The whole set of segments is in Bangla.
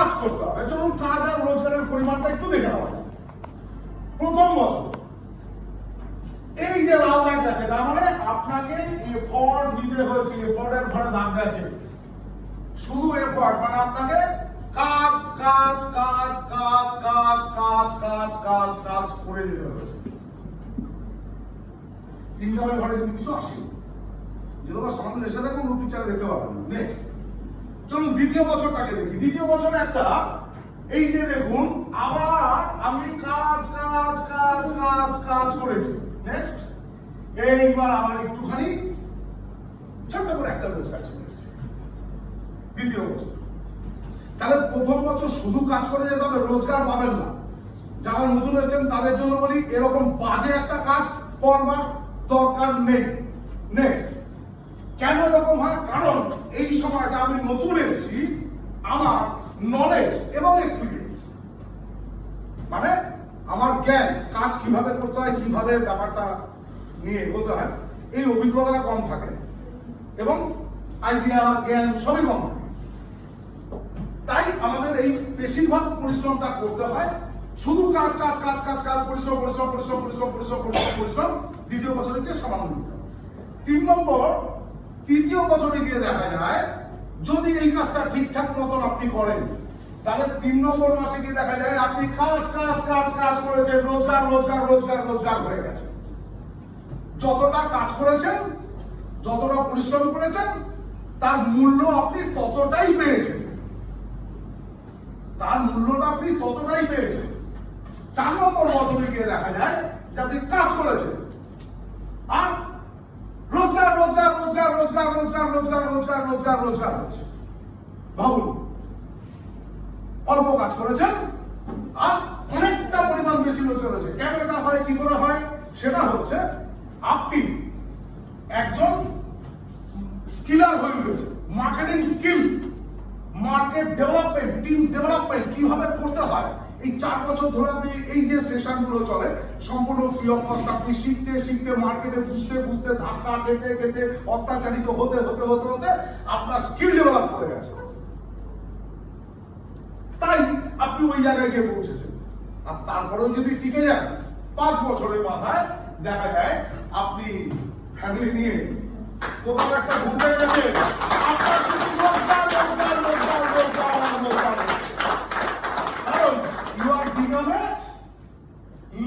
কাজ করতে হবে। চলুন কাজ আর রোজগারের পরিমাণটা একটু দেখে নেওয়া প্রথম বছর। এই যে লাল আছে, তার মানে আপনাকে এফোর্ট দিতে হয়েছে এফোর্টের ঘরে গেছে শুধু এফোর্ট মানে আপনাকে কাজ কাজ কাজ কাজ কাজ কাজ কাজ কাজ কাজ করে যেতে হয়েছে। ইনকামের ঘরে কিছু আসেনি যেগুলো সামনে এসে দেখুন পিকচারে দেখতে পাবেন। নেক্সট চলুন দ্বিতীয় বছরটাকে দেখি। দ্বিতীয় বছর একটা, এই যে দেখুন, আবার আমি কাজ কাজ কাজ কাজ কাজ করেছি। নেক্সট এইবার একটুখানি ছোট্ট করে একটা রোজগার চলে দ্বিতীয় বছর। তাহলে প্রথম বছর শুধু কাজ করে যেতে হবে, রোজগার পাবেন না। যারা নতুন এসেছেন, তাদের জন্য বলি, এরকম বাজে একটা কাজ করবার দরকার নেই। নেক্সট কেন এরকম হয়? কারণ এই সময়টা আমি নতুন এসেছি আমার নলেজ এবং এক্সপিরিয়েন্স মানে আমার জ্ঞান, কাজ কীভাবে করতে হয়, কীভাবে ব্যাপারটা নিয়ে এগোতে হয়, এই অভিজ্ঞতাটা কম থাকে এবং আইডিয়া জ্ঞান সবই কম থাকে। তাই আমাদের এই বেশিরভাগ পরিশ্রমটা করতে হয় শুধু কাজ কাজ কাজ কাজ কাজ, পরিশ্রম পরিশ্রম পরিশ্রম পরিশ্রম পরিশ্রম পরিশ্রম দ্বিতীয় বছরে সামান্য তিন নম্বর তৃতীয় বছরে গিয়ে দেখা যায়, যদি এই কাজটা ঠিকঠাক মতন আপনি করেন, তাহলে তিন নম্বর মাসে গিয়ে দেখা যায় আপনি কাজ কাজ কাজ কাজ করেছেন, রোজগার রোজগার রোজগার রোজগার হয়ে গেছে। যতটা কাজ করেছেন, যতটা পরিশ্রম করেছেন, তার মূল্য আপনি ততটাই পেয়েছেন। তার মূল্যটা আপনি ততটাই পেয়েছেন। চার নম্বর বছরে গিয়ে দেখা যায় যে আপনি কাজ করেছেন। আর রোজগার রোজগার রোজগার রোজগার রোজগার রোজগার রোজগার রোজগার হচ্ছে। ভাবুন অল্প কাজ করেছেন, আর অনেকটা পরিমাণ বেশি রোজগার হয়েছে কেন এটা হয়, কি করে হয়? সেটা হচ্ছে, আপনি একজন স্কিলার হয়ে রয়েছে marketing skill. Market development team development কীভাবে করতে হয়? এই চার বছর ধরে আপনি এই যে সেশনগুলো চলে, সম্পূর্ণ ফ্রি অফ কস্ট আপনি শিখতে শিখতে মার্কেটে বুঝতে বুঝতে, ধাক্কা খেতে খেতে, অত্যাচারিত হতে হতে হতে হতে আপনার স্কিল ডেভেলপ করে গেছে। তাই আপনি ওই জায়গায় গিয়ে পৌঁছেছেন। আর তারপরেও যদি টিকে যান, পাঁচ বছরের মাথায় দেখা যায় আপনি ফ্যামিলি নিয়ে কোথাও একটা ঘুরতে গেছে আপনার শুধু রোজগার, রোজগার, রোজগার, রোজগার, রোজগার। কারণ you are become a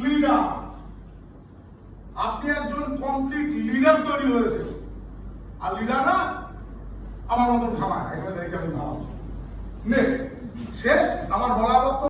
leader. আপনি একজন কমপ্লিট লিডার তৈরি হয়েছে। আর লিডাররা আমার মতন খামায় দেখে আমি ভাবছি নেক্সট শেষ, আমার বলার